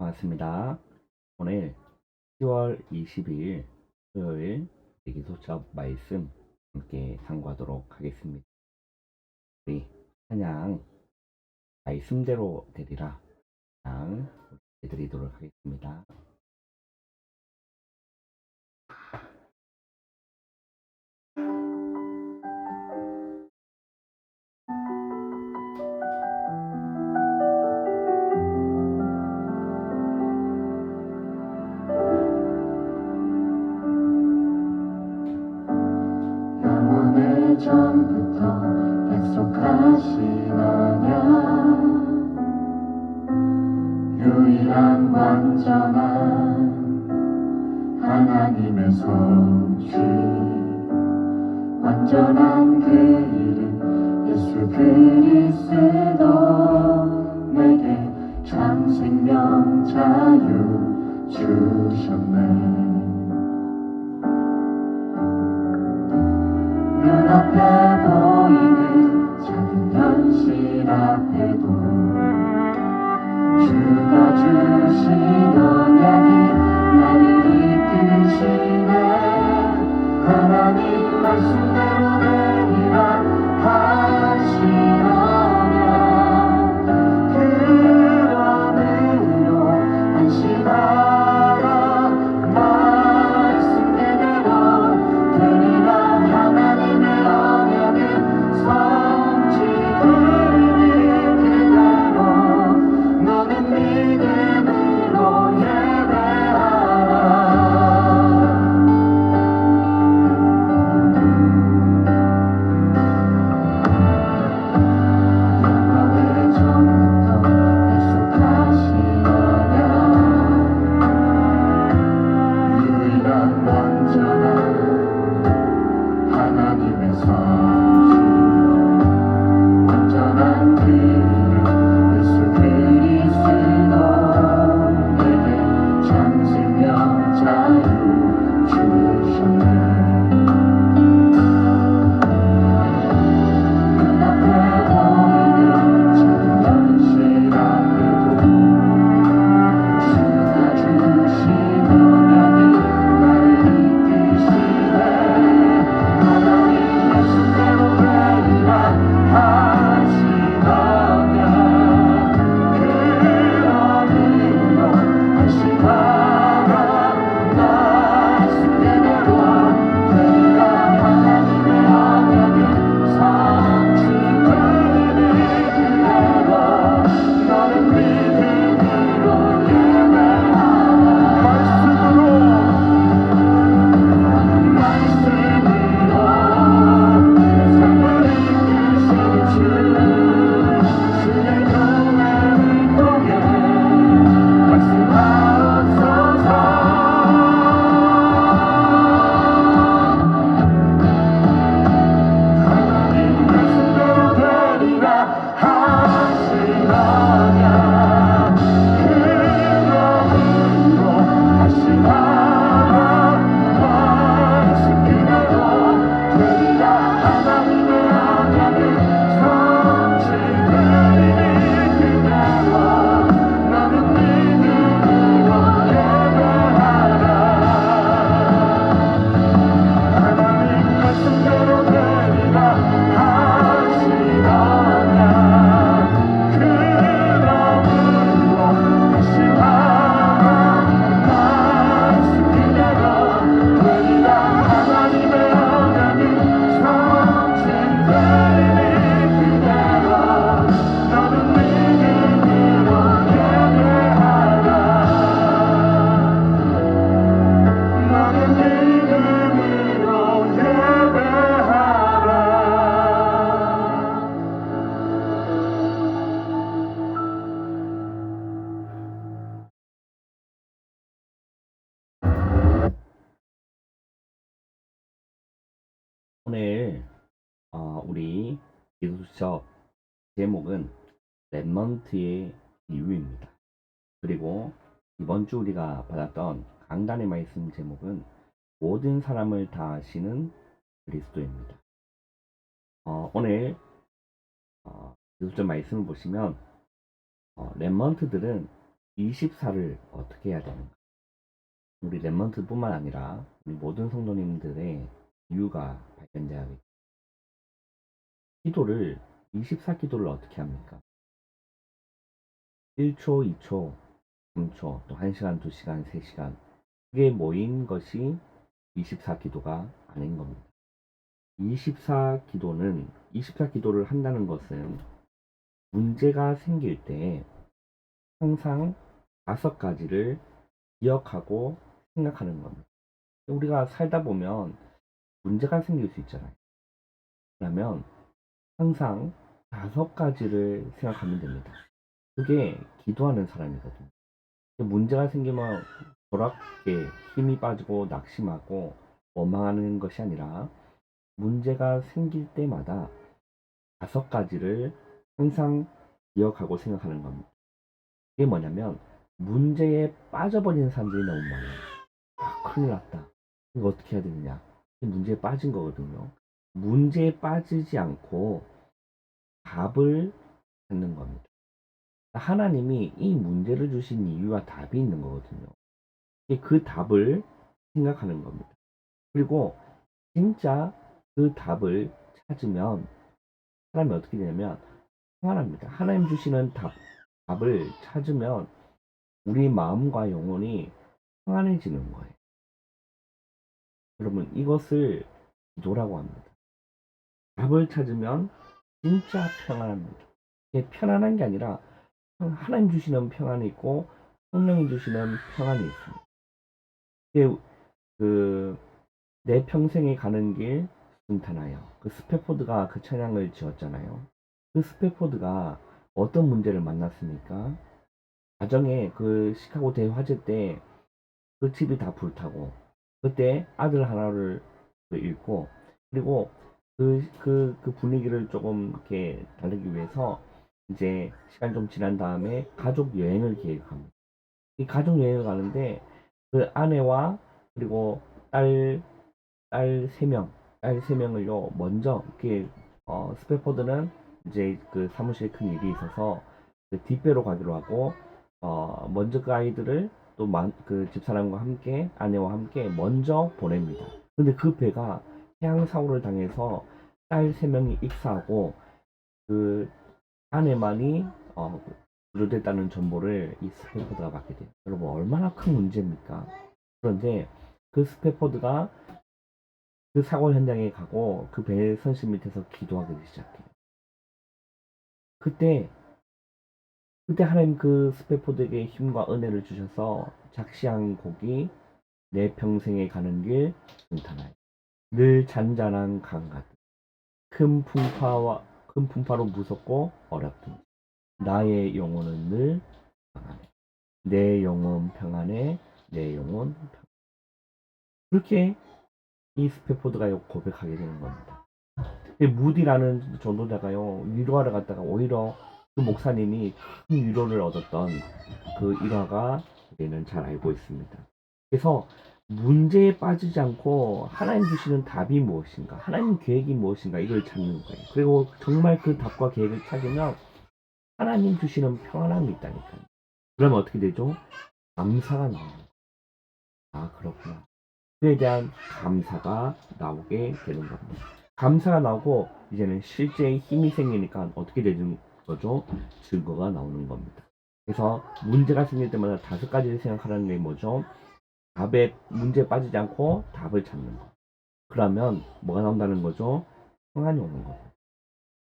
반갑습니다. 오늘 10월 20일 토요일 대기소첩 말씀 함께 상고하도록 하겠습니다. 우리 찬양 말씀대로 되리라 찬양 해드리도록 하겠습니다. 언약 유일한 완전한 하나님의 성취 완전한 그 이름 예수 그리스도 내게 참 생명 자유 주셨네. 눈앞에 하 제목은 랩먼트의 이유입니다. 그리고 이번 주 우리가 받았던 강단의 말씀 제목은 모든 사람을 다 아시는 그리스도입니다. 어, 오늘 어, 기도수첩 말씀을 보시면 어, 랩먼트들은 24를 어떻게 해야 되는가? 우리 랩먼트뿐만 아니라 우리 모든 성도님들의 이유가 발견되야겠죠. 기도를 24 기도를 어떻게 합니까? 1초, 2초, 3초, 또 1시간, 2시간, 3시간 그게 모인 것이 24 기도가 아닌 겁니다. 24 기도는 24 기도를 한다는 것은 문제가 생길 때 항상 다섯 가지를 기억하고 생각하는 겁니다. 우리가 살다 보면 문제가 생길 수 있잖아요. 그러면 항상 다섯 가지를 생각하면 됩니다. 그게 기도하는 사람이거든요. 문제가 생기면 돌아게 힘이 빠지고 낙심하고 원망하는 것이 아니라 문제가 생길 때마다 다섯 가지를 항상 기억하고 생각하는 겁니다. 이게 뭐냐면 문제에 빠져버리는 사람들이 너무 많아요. 아, 큰일 났다. 이거 어떻게 해야 되느냐. 이 문제에 빠진 거거든요. 문제에 빠지지 않고 답을 찾는 겁니다. 하나님이 이 문제를 주신 이유와 답이 있는 거거든요. 그 답을 생각하는 겁니다. 그리고 진짜 그 답을 찾으면 사람이 어떻게 되냐면 평안합니다. 하나님 주시는 답, 답을 찾으면 우리 마음과 영혼이 평안해지는 거예요. 여러분 이것을 기도라고 합니다. 답을 찾으면 진짜 평안합니다. 이게 편안한 게 아니라 하나님 주시는 평안이 있고 성령이 주시는 평안이 있습니다. 그내 평생에 가는 길 순탄하여 그 스페포드가 그 찬양을 지었잖아요. 그 스페포드가 어떤 문제를 만났습니까? 가정에 그 시카고 대화제 때그 집이 다 불타고 그때 아들 하나를 잃고 그리고 그, 그, 그 분위기를 조금 이렇게 달리기 위해서 이제 시간 좀 지난 다음에 가족 여행을 계획합니다. 이 가족 여행을 가는데 그 아내와 그리고 딸, 딸세 명, 딸세 명을요, 먼저 이렇게, 어, 스페포드는 이제 그 사무실에 큰 일이 있어서 그 뒷배로 가기로 하고, 어, 먼저 그 아이들을 또그 집사람과 함께, 아내와 함께 먼저 보냅니다. 근데 그 배가 해양 사고를 당해서 딸 세 명이 익사하고, 그 아내만이, 어, 구조됐다는 정보를 이 스페포드가 받게 돼요. 여러분, 얼마나 큰 문제입니까? 그런데 그 스페포드가 그 사고 현장에 가고 그 배의 선심 밑에서 기도하기 시작해요. 그때 그때 하나님 그 스페포드에게 힘과 은혜를 주셔서 작시한 곡이 내 평생에 가는 길 순탄하여 늘 잔잔한 강 같은 큰 풍파와 큰 풍파로 무섭고 어렵든 나의 영혼은 늘 평안해 내 영혼 평안해 내 영혼 평안 그렇게 이 스페포드가 고백하게 되는 겁니다. 무디라는 전도자가요 위로하러 갔다가 오히려 그 목사님이 큰 위로를 얻었던 그 일화가 우리는 잘 알고 있습니다. 그래서 문제에 빠지지 않고 하나님 주시는 답이 무엇인가, 하나님 계획이 무엇인가 이걸 찾는 거예요. 그리고 정말 그 답과 계획을 찾으면 하나님 주시는 평안함이 있다니까요. 그러면 어떻게 되죠? 감사가 나옵니다. 아 그렇구나. 그에 대한 감사가 나오게 되는 겁니다. 감사가 나오고 이제는 실제 힘이 생기니까 어떻게 되는 거죠? 증거가 나오는 겁니다. 그래서 문제가 생길 때마다 다섯 가지를 생각하라는 게 뭐죠? 답에 문제에 빠지지 않고 답을 찾는 거. 그러면 뭐가 나온다는 거죠? 평안이 오는 거고.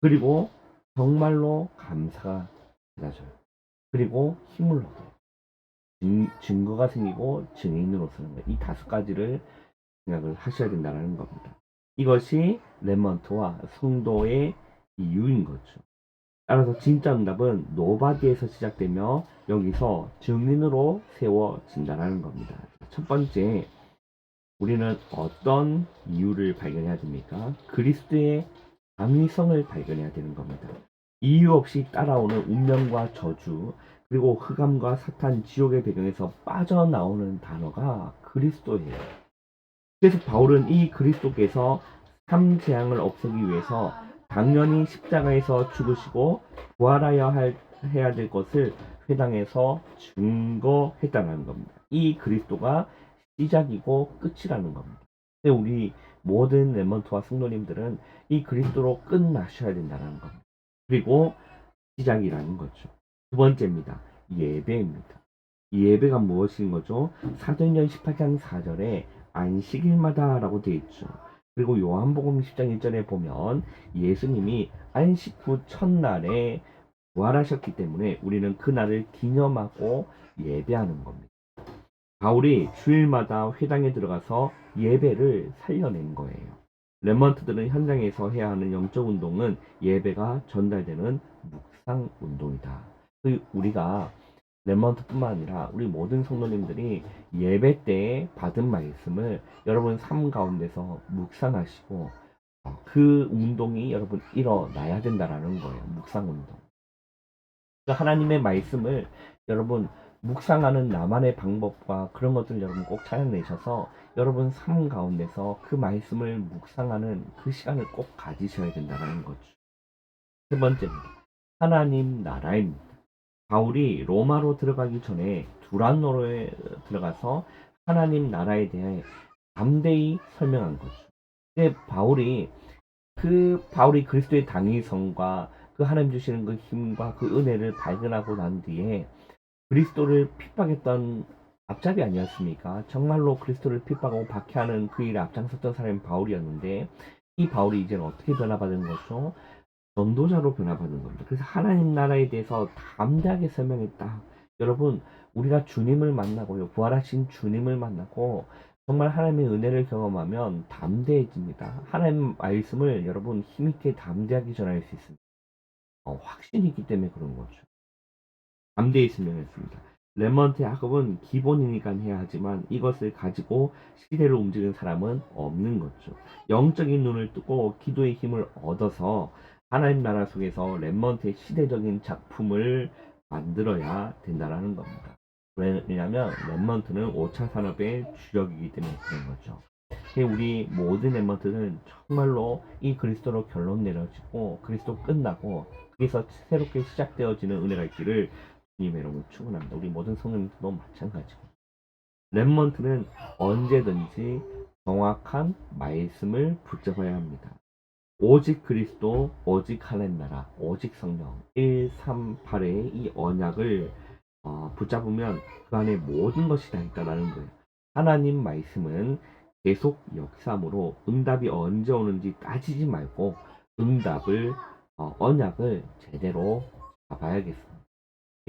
그리고 정말로 감사가 낮아져요. 그리고 힘을 얻어요. 증, 증거가 생기고 증인으로 서는 거예요. 이 다섯 가지를 생각을 하셔야 된다는 겁니다. 이것이 레먼트와 성도의 이유인 거죠. 따라서 진짜 응답은 노바디에서 시작되며 여기서 증인으로 세워진다는 겁니다. 첫 번째, 우리는 어떤 이유를 발견해야 됩니까? 그리스도의 당위성을 발견해야 되는 겁니다. 이유 없이 따라오는 운명과 저주, 그리고 흑암과 사탄, 지옥의 배경에서 빠져나오는 단어가 그리스도예요. 그래서 바울은 이 그리스도께서 삶 재앙을 없애기 위해서 당연히 십자가에서 죽으시고 부활하여 할, 해야 될 것을 회당에서 증거했다는 겁니다. 이 그리스도가 시작이고 끝이라는 겁니다. 근데 우리 모든 레먼트와 성도님들은 이 그리스도로 끝나셔야 된다는 겁니다. 그리고 시작이라는 거죠. 두 번째입니다. 예배입니다. 이 예배가 무엇인 거죠? 사도행전 18장 4절에 안식일마다라고 되어 있죠. 그리고 요한복음 10장 1절에 보면 예수님이 안식 후 첫날에 부활하셨기 때문에 우리는 그날을 기념하고 예배하는 겁니다. 바울이 주일마다 회당에 들어가서 예배를 살려낸 거예요. 레먼트들은 현장에서 해야 하는 영적 운동은 예배가 전달되는 묵상 운동이다. 그 우리가 레먼트뿐만 아니라 우리 모든 성도님들이 예배 때 받은 말씀을 여러분 삶 가운데서 묵상하시고 어, 그 운동이 여러분 일어나야 된다라는 거예요. 묵상 운동. 그 하나님의 말씀을 여러분 묵상하는 나만의 방법과 그런 것들 여러분 꼭 찾아내셔서 여러분 삶 가운데서 그 말씀을 묵상하는 그 시간을 꼭 가지셔야 된다는 거죠. 세 번째입니다. 하나님 나라입니다. 바울이 로마로 들어가기 전에 두란노로에 들어가서 하나님 나라에 대해 담대히 설명한 거죠. 근데 바울이 그 바울이 그리스도의 당위성과 그 하나님 주시는 그 힘과 그 은혜를 발견하고 난 뒤에 그리스도를 핍박했던 앞잡이 아니었습니까? 정말로 그리스도를 핍박하고 박해하는 그 일에 앞장섰던 사람이 바울이었는데 이 바울이 이제는 어떻게 변화받은 거죠? 전도자로 변화받은 겁니다. 그래서 하나님 나라에 대해서 담대하게 설명했다. 여러분, 우리가 주님을 만나고요. 부활하신 주님을 만나고 정말 하나님의 은혜를 경험하면 담대해집니다. 하나님 말씀을 여러분 힘있게 담대하게 전할 수 있습니다. 어, 확신이 있기 때문에 그런 거죠. 담대히 설명했습니다. 레먼트 야곱은 기본이니까 해야 하지만 이것을 가지고 시대를 움직이는 사람은 없는 거죠. 영적인 눈을 뜨고 기도의 힘을 얻어서 하나님 나라 속에서 렘먼트의 시대적인 작품을 만들어야 된다는 겁니다. 왜냐하면 렘먼트는 5차 산업의 주력이기 때문에 그런 거죠. 우리 모든 렘먼트는 정말로 이 그리스도로 결론 내려지고 그리스도 끝나고 거기서 새롭게 시작되어지는 은혜가 있기를 주님의 이름으로 축원합니다. 우리 모든 성도님들도 마찬가지고 렘먼트는 언제든지 정확한 말씀을 붙잡아야 합니다. 오직 그리스도, 오직 하나님 나라, 오직 성령 1, 3, 8의 이 언약을 어, 붙잡으면 그 안에 모든 것이 다 있다라는 거예요. 하나님 말씀은 계속 역삼으로 응답이 언제 오는지 따지지 말고 응답을 어, 언약을 제대로 잡아야겠습니다.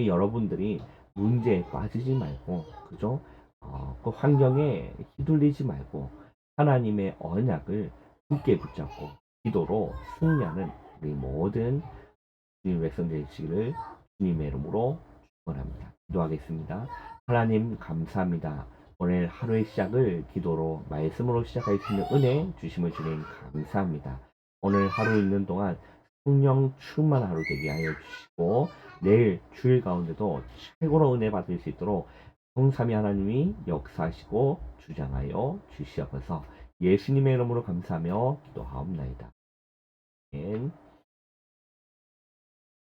여러분들이 문제에 빠지지 말고 그죠? 어, 그 환경에 휘둘리지 말고 하나님의 언약을 굳게 붙잡고 기도로 승리하는 우리 모든 주님 백성 되시기를 주님의 이름으로 축원합니다. 기도하겠습니다. 하나님 감사합니다. 오늘 하루의 시작을 기도로 말씀으로 시작할 수 있는 은혜 주심을 주님 감사합니다. 오늘 하루 있는 동안 성령 충만 하루 되게 하여 주시고 내일 주일 가운데도 최고로 은혜 받을 수 있도록 성삼위 하나님이 역사하시고 주장하여 주시옵소서 예수님의 이름으로 감사하며 기도하옵나이다. 아멘.